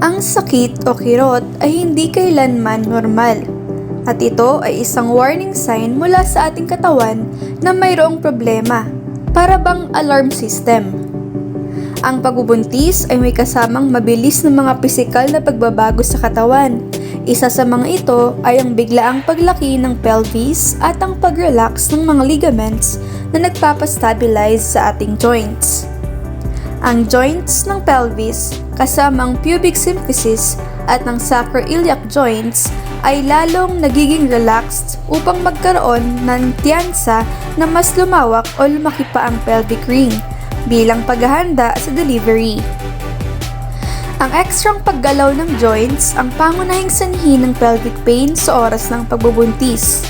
Ang sakit o kirot ay hindi kailanman normal. At ito ay isang warning sign mula sa ating katawan na mayroong problema, para bang alarm system. Ang pagbubuntis ay may kasamang mabilis na mga pisikal na pagbabago sa katawan. Isa sa mga ito ay ang biglaang paglaki ng pelvis at ang pag-relax ng mga ligaments na nagpapastabilize sa ating joints. Ang joints ng pelvis kasamang pubic symphysis at ng sacroiliac joints ay lalong nagiging relaxed upang magkaroon ng tiyansa na mas lumawak o lumaki pa ang pelvic ring bilang paghahanda sa delivery. Ang ekstrang paggalaw ng joints ang pangunahing sanhi ng pelvic pain sa oras ng pagbubuntis.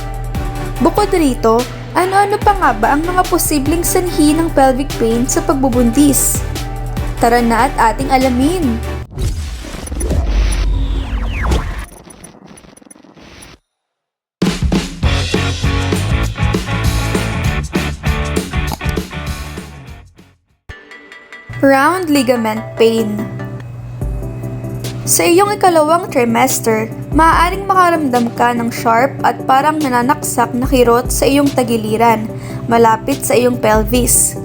Bukod rito, ano-ano pa nga ba ang mga posibleng sanhi ng pelvic pain sa pagbubuntis? Tara na at ating alamin! Round ligament pain Sa iyong ikalawang trimester, maaaring makaramdam ka ng sharp at parang nananaksak na kirot sa iyong tagiliran, malapit sa iyong pelvis.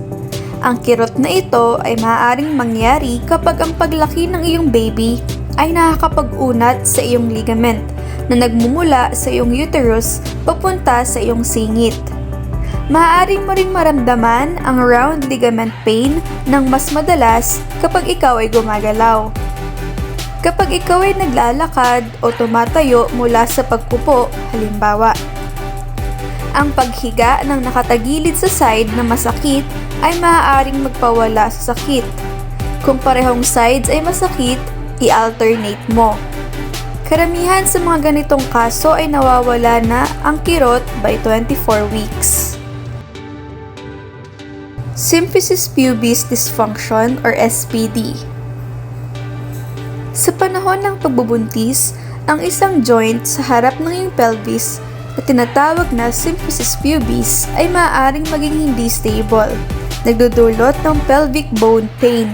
Ang kirot na ito ay maaaring mangyari kapag ang paglaki ng iyong baby ay nakakapag-unat sa iyong ligament na nagmumula sa iyong uterus papunta sa iyong singit. Maaari mo ring maramdaman ang round ligament pain ng mas madalas kapag ikaw ay gumagalaw. Kapag ikaw ay naglalakad o tumatayo mula sa pagpupo, halimbawa. Ang paghiga ng nakatagilid sa side na masakit ay maaaring magpawala sa sakit. Kung parehong sides ay masakit, i-alternate mo. Karamihan sa mga ganitong kaso ay nawawala na ang kirot by 24 weeks. Symphysis pubis dysfunction or SPD. Sa panahon ng pagbubuntis, ang isang joint sa harap ng iyong pelvis na tinatawag na symphysis pubis ay maaaring maging hindi stable, nagdudulot ng pelvic bone pain.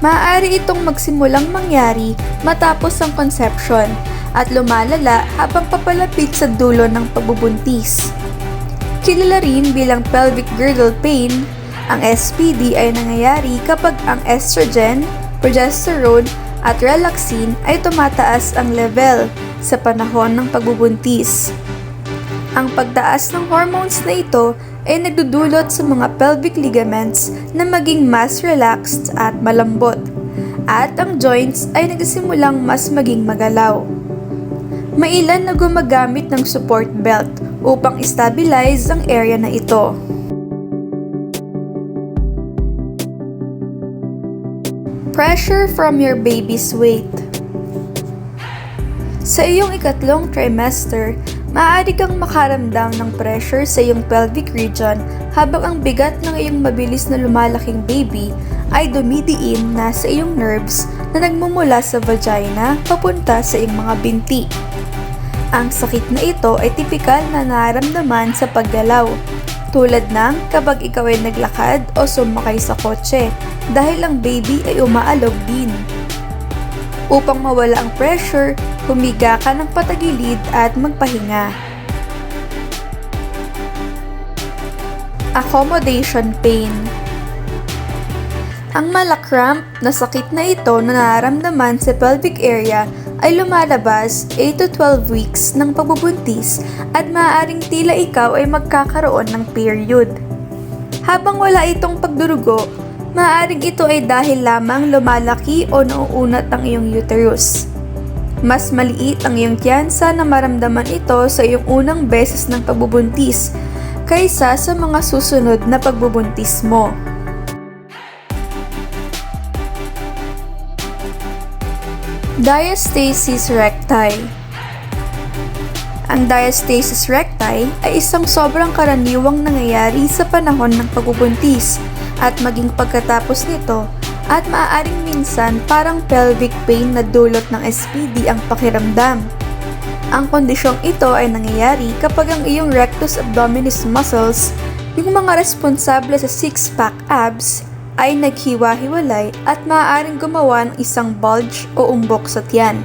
Maaari itong magsimulang mangyari matapos ang conception at lumalala habang papalapit sa dulo ng pagbubuntis. Kilala rin bilang pelvic girdle pain, ang SPD ay nangyayari kapag ang estrogen, progesterone at relaxin ay tumataas ang level sa panahon ng pagbubuntis. Ang pagtaas ng hormones na ito ay nagdudulot sa mga pelvic ligaments na maging mas relaxed at malambot, at ang joints ay nagsimulang mas maging magalaw. May ilan na gumagamit ng support belt upang stabilize ang area na ito. Pressure from your baby's weight Sa iyong ikatlong trimester, maaari kang makaramdam ng pressure sa iyong pelvic region habang ang bigat ng iyong mabilis na lumalaking baby ay dumidiin na sa iyong nerves na nagmumula sa vagina papunta sa iyong mga binti. Ang sakit na ito ay tipikal na nararamdaman sa paggalaw, tulad ng kapag ikaw ay naglakad o sumakay sa kotse dahil ang baby ay umaalog din. Upang mawala ang pressure, humiga ka ng patagilid at magpahinga. Accommodation pain Ang malakramp na sakit na ito na nararamdaman sa pelvic area ay lumalabas 8 to 12 weeks ng pagbubuntis at maaaring tila ikaw ay magkakaroon ng period. Habang wala itong pagdurugo, maaaring ito ay dahil lamang lumalaki o nauunat ang iyong uterus. Mas maliit ang iyong tiyansa na maramdaman ito sa iyong unang beses ng pagbubuntis kaysa sa mga susunod na pagbubuntis mo. Diastasis recti Ang diastasis recti ay isang sobrang karaniwang nangyayari sa panahon ng pagbubuntis at maging pagkatapos nito at maaaring minsan parang pelvic pain na dulot ng SPD ang pakiramdam. Ang kondisyong ito ay nangyayari kapag ang iyong rectus abdominis muscles, yung mga responsable sa six-pack abs, ay naghiwa-hiwalay at maaaring gumawa ng isang bulge o umbok sa tiyan.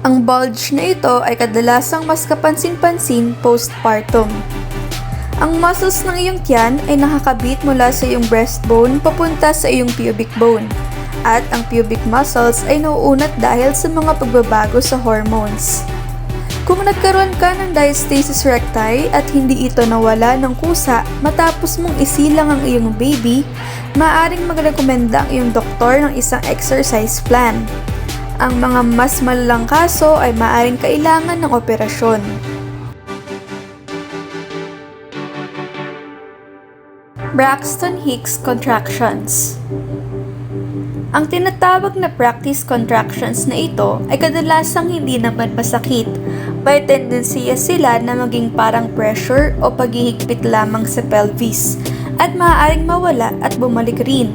Ang bulge na ito ay kadalasang mas kapansin-pansin postpartum. Ang muscles ng iyong tiyan ay nakakabit mula sa iyong breastbone papunta sa iyong pubic bone. At ang pubic muscles ay nauunat dahil sa mga pagbabago sa hormones. Kung nagkaroon ka ng diastasis recti at hindi ito nawala ng kusa matapos mong isilang ang iyong baby, maaaring magrekomenda ang iyong doktor ng isang exercise plan. Ang mga mas malalang kaso ay maaaring kailangan ng operasyon. Braxton Hicks contractions ang tinatawag na practice contractions na ito ay kadalasang hindi naman masakit. May tendensiya sila na maging parang pressure o paghihigpit lamang sa pelvis at maaaring mawala at bumalik rin.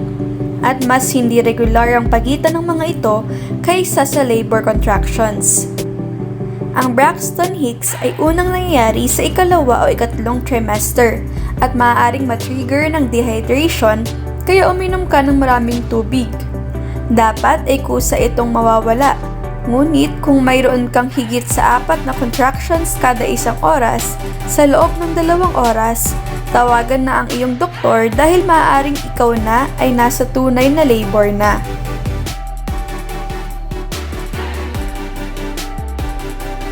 At mas hindi regular ang pagitan ng mga ito kaysa sa labor contractions. Ang Braxton Hicks ay unang nangyayari sa ikalawa o ikatlong trimester at maaaring matrigger ng dehydration kaya uminom ka ng maraming tubig. Dapat ay kusa itong mawawala. Ngunit kung mayroon kang higit sa apat na contractions kada isang oras, sa loob ng dalawang oras, tawagan na ang iyong doktor dahil maaaring ikaw na ay nasa tunay na labor na.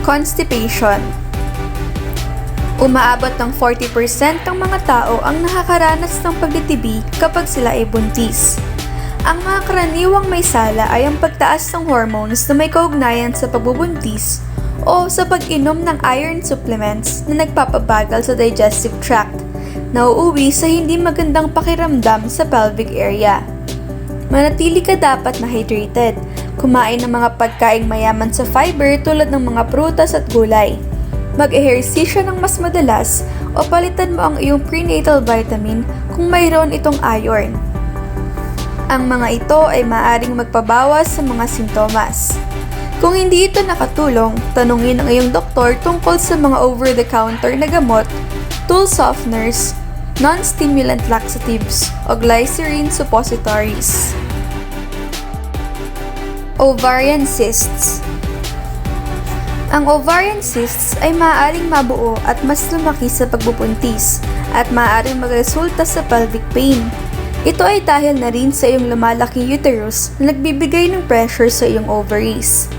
Constipation Umaabot ng 40% ng mga tao ang nakakaranas ng pagtitibi kapag sila ay buntis. Ang mga karaniwang may sala ay ang pagtaas ng hormones na may kaugnayan sa pagbubuntis o sa pag-inom ng iron supplements na nagpapabagal sa digestive tract na uuwi sa hindi magandang pakiramdam sa pelvic area. Manatili ka dapat na hydrated. Kumain ng mga pagkaing mayaman sa fiber tulad ng mga prutas at gulay. Mag-ehersisyo ng mas madalas o palitan mo ang iyong prenatal vitamin kung mayroon itong iron. Ang mga ito ay maaring magpabawas sa mga sintomas. Kung hindi ito nakatulong, tanungin ang iyong doktor tungkol sa mga over-the-counter na gamot, tool softeners, non-stimulant laxatives, o glycerin suppositories. Ovarian cysts ang ovarian cysts ay maaaring mabuo at mas lumaki sa pagbubuntis at maaaring magresulta sa pelvic pain. Ito ay dahil na rin sa iyong lumalaking uterus na nagbibigay ng pressure sa iyong ovaries.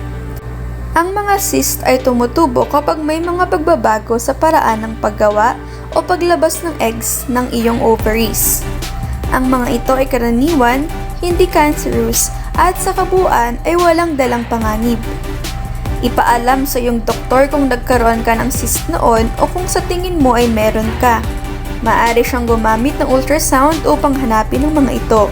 Ang mga cyst ay tumutubo kapag may mga pagbabago sa paraan ng paggawa o paglabas ng eggs ng iyong ovaries. Ang mga ito ay karaniwan, hindi cancerous at sa kabuuan ay walang dalang panganib. Ipaalam sa iyong doktor kung nagkaroon ka ng cyst noon o kung sa tingin mo ay meron ka. Maaari siyang gumamit ng ultrasound upang hanapin ang mga ito.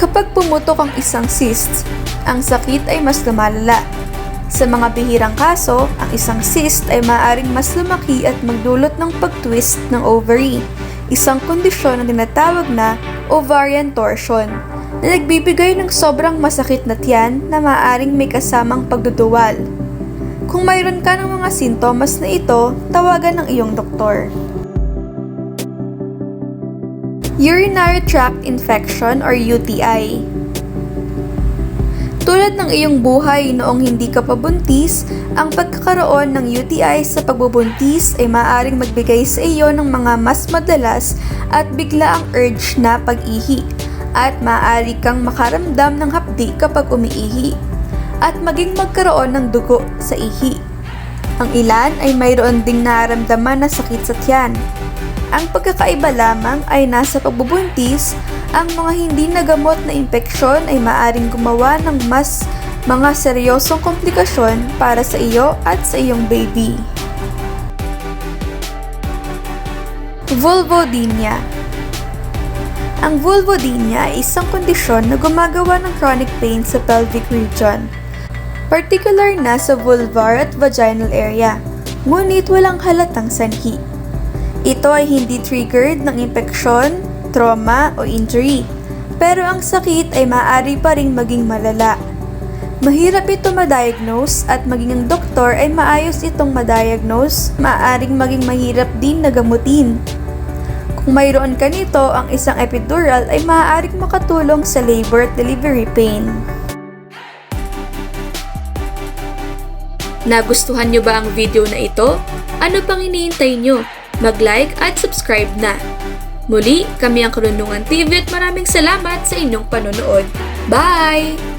Kapag pumutok ang isang cyst, ang sakit ay mas lumalala. Sa mga bihirang kaso, ang isang cyst ay maaaring mas lumaki at magdulot ng pag-twist ng ovary, isang kondisyon na tinatawag na ovarian torsion na nagbibigay ng sobrang masakit na tiyan na maaaring may kasamang pagduduwal. Kung mayroon ka ng mga sintomas na ito, tawagan ng iyong doktor. Urinary tract infection or UTI Tulad ng iyong buhay noong hindi ka pa buntis, ang pagkakaroon ng UTI sa pagbubuntis ay maaaring magbigay sa iyo ng mga mas madalas at bigla ang urge na pag-ihi at maaari kang makaramdam ng hapdi kapag umiihi at maging magkaroon ng dugo sa ihi. Ang ilan ay mayroon ding nararamdaman na sakit sa tiyan. Ang pagkakaiba lamang ay nasa pagbubuntis, ang mga hindi nagamot na impeksyon ay maaring gumawa ng mas mga seryosong komplikasyon para sa iyo at sa iyong baby. Vulvodynia ang vulvodynia ay isang kondisyon na gumagawa ng chronic pain sa pelvic region, particular na sa vulvar at vaginal area, ngunit walang halatang sanhi. Ito ay hindi triggered ng impeksyon, trauma o injury, pero ang sakit ay maaari pa ring maging malala. Mahirap ito ma-diagnose at maging ang doktor ay maayos itong ma-diagnose, maaaring maging mahirap din na gamutin Kung mayroon ka nito, ang isang epidural ay maaaring makatulong sa labor at delivery pain. Nagustuhan nyo ba ang video na ito? Ano pang iniintay nyo? Mag-like at subscribe na. Muli, kami ang Karunungan TV at maraming salamat sa inyong panonood. Bye!